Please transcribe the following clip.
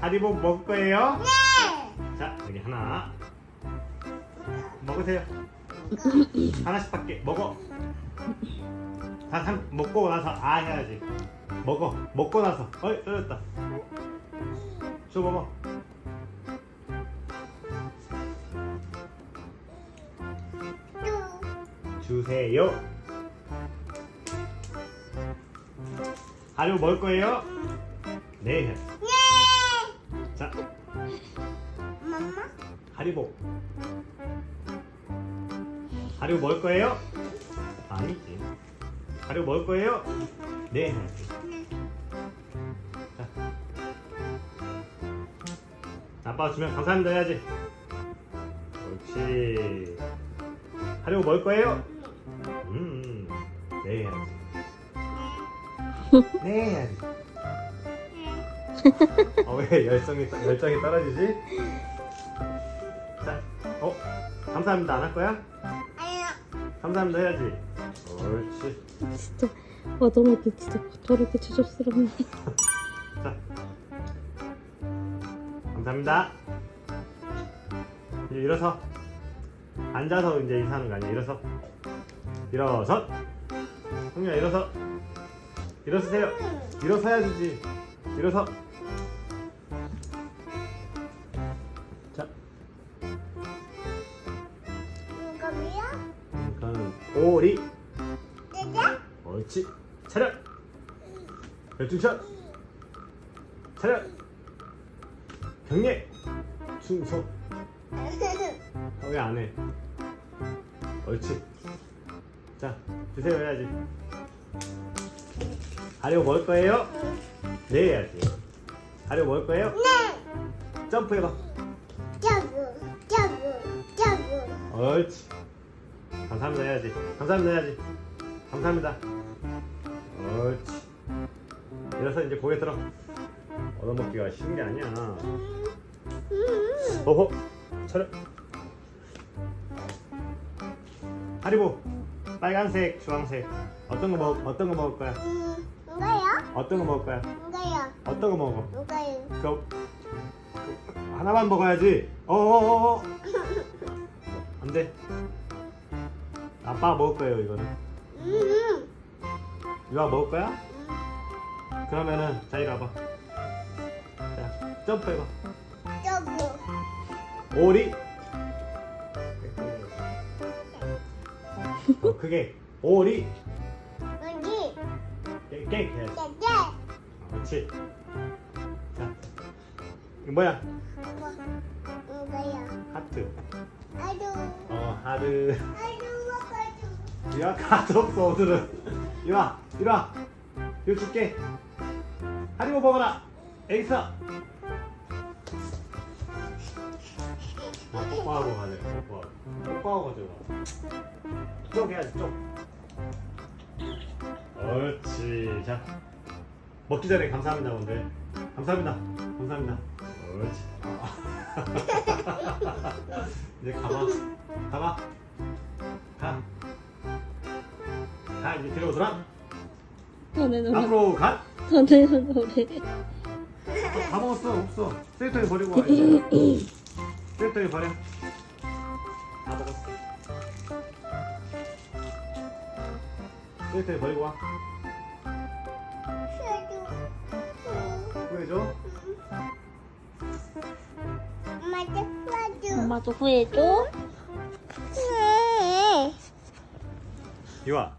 하리보 먹을 거예요? 네. 자, 여기 하나. 먹으세요. 하나씩 밖에 먹어. 다 한, 먹고 나서 아 해야지. 먹어. 먹고 나서. 어이, 떨어졌다. 줘 먹어. 주세요. 하리보 먹을 거예요? 네. 해야지. 네. 자, 엄마. 하리보. 하리보 먹을 거예요? 아니지. 하리보 먹을 거예요? 네. 네. 자. 아빠가 주면 감사합니다 해야지. 옳지. 하리보 먹을 거예요? 음. 네 해야지. 네 해야지. 어, 왜 열정이 떠- 열정이 떨어지지? 자, 어, 감사합니다 안 할 거야? 감사합니다 해야지. 옳지. 진짜 와 너무 이렇게 진짜 저렇게 추접스럽네. 자, 감사합니다. 이제 일어서 앉아서 이제 인사하는 거 아니야? 일어서, 일어서. 형님아 일어서, 일어서세요. 일어서야 되지. 일어서. 오리. 옳지. 차렷. 열중샷. 차렷. 경례. 충성. 어, 왜안 해? 옳지. 자, 드세요 해야지. 하려고 먹을 거예요? 네 해야지. 하려고 먹을 거예요? 네. 점프해봐. 짜부. 짜부. 짜부. 옳지. 감사합니다 해야지. 감사합니다 해야지. 감사합니다. 옳지. 이래서 이제 고개 들어. 얻어먹기가 쉬운 게 아니야. 음. 어허. 차렷. 하리보. 빨간색, 주황색. 어떤 거 먹, 어떤 거 먹을 거야? 음. 이거요? 어떤 거 먹을 거야? 이거요. 어떤 거 먹어? 이거요. 그거 하나만 먹어야지. 어어어어. 안 돼. 아빠 먹을 거예요 이거는. 음. 유아 먹을 거야? 그러면은 자 이리 와봐. 자 점프해봐. 짜부. 오리. 어, 크게 오리. 여기. 깨깨 해야지. 짜자. 그렇지. 자 이거 뭐야? 이거. 이거요. 하트. 아주. 어 하트. 아주 유아 카드 없어 오늘은. 유아 이리 와. 이거 줄게. 하리보 먹어라. 에이사. 아, 뽀뽀하고 가자. 뽀뽀하고. 뽀뽀하고 가자. 쪽 해야지 쪽. 옳지. 자 먹기 전에 감사합니다 근데. 감사합니다. 감사합니다. 옳지. 아. 이제 가봐. 가봐. 이제 돌아. 너네 노래. 앞으로 가. 너네 노래. 다 먹었어 없어 쓰레기통에 버리고 와 이제. 쓰레기통에 버려 다 먹었어 쓰레기통에 버리고 와 줘. 후회줘 엄마도 줘. 엄마도 후회줘. 네. 이와